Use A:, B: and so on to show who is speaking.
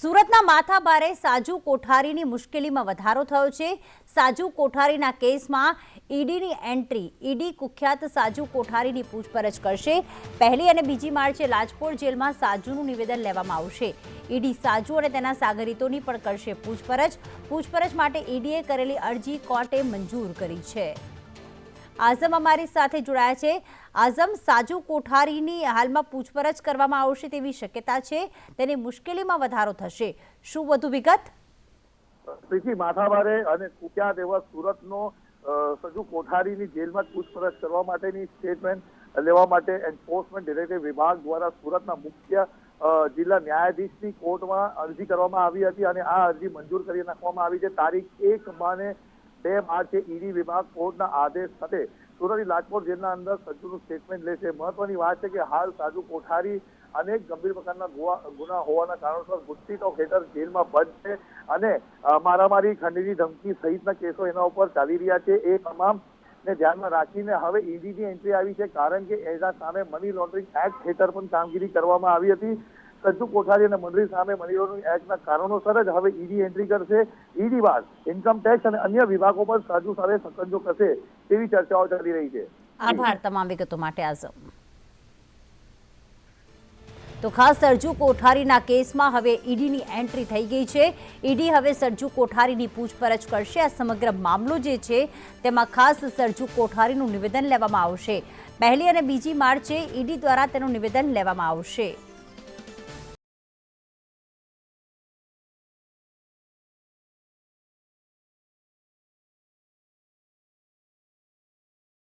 A: સુરતના માથાભારે સાજુ કોઠારીની મુશ્કેલીમાં વધારો થયો છે. સાજુ કોઠારીના કેસમાં ઈડીની એન્ટ્રી. ઈડી કુખ્યાત સાજુ કોઠારીની પૂછપરછ કરશે. પહેલી અને બીજી માર્ચે લાજપોર જેલમાં સાજુનું નિવેદન લેવામાં આવશે. ઈડી સાજુ અને તેના સાગરીતોની પણ કરશે પૂછપરછ. પૂછપરછ માટે ઈડીએ કરેલી અરજી કોર્ટે મંજૂર કરી છે. આઝમ અમારી સાથે જોડાયા છે. આઝમ સાજુ કોઠારીની હાલમાં પૂછપરછ કરવામાં આવશે તેવી શક્યતા છે. તેની મુશ્કેલીમાં વધારો થશે. શું વધુ વિગત?
B: પ્રીતિ માથાભારે અને કુખ્યાત એવા સુરતનો સજુ કોઠારીની જેલમાં પૂછપરછ કરવા માટેની સ્ટેટમેન્ટ લેવા માટે એન્ફોર્સમેન્ટ ડિરેક્ટરેટ વિભાગ દ્વારા સુરતના મુખ્ય જિલ્લા ન્યાયાધીશની કોર્ટમાં અરજી કરવામાં આવી હતી અને આ અરજી મંજૂર કરી નાખવામાં આવી છે. તારીખ એક માને બે માર્ચે ઈડી વિભાગ કોર્ટના આદેશ સાથે સુરતની લાજપોર જેલના અંદર સજ્જુનું સ્ટેટમેન્ટ લેશે મહત્વની વાત છે કે હાલ સાજુ કોઠારી અનેક ગંભીર પ્રકારના ગુના હોવાના કારણોસર ગુસ્તી ટોક હેઠળ જેલમાં બંધ છે અને મારામારી ખંડની ધમકી સહિતના કેસો એના ઉપર ચાલી રહ્યા છે. એ તમામ ને ધ્યાનમાં રાખીને હવે ઈડીની એન્ટ્રી આવી છે કારણ કે એના સામે મની લોન્ડરિંગ એક્ટ હેઠળ પણ કામગીરી કરવામાં આવી હતી. સજ્જુ કોઠારી અને મંડળી સામે મની એક્ટના કારણોસર જ હવે ઈડી એન્ટ્રી કરશે. ઈડી બાદ ઇન્કમટેક્સ અને અન્ય વિભાગો પર સાજુ સાથે સકંજો કરશે તેવી ચર્ચાઓ ચાલી રહી છે.
A: આભાર તમામ વિગતો માટે આઝમ. તો ખાસ સરજુ કોઠારીના કેસમાં હવે ઈડીની એન્ટ્રી થઈ ગઈ છે. ઈડી હવે સરજુ કોઠારીની પૂછપરછ કરશે. આ સમગ્ર મામલો જે છે તેમાં ખાસ સરજુ કોઠારીનું નિવેદન લેવામાં આવશે. પહેલી અને બીજી માર્ચે ઈડી દ્વારા તેનું નિવેદન લેવામાં આવશે.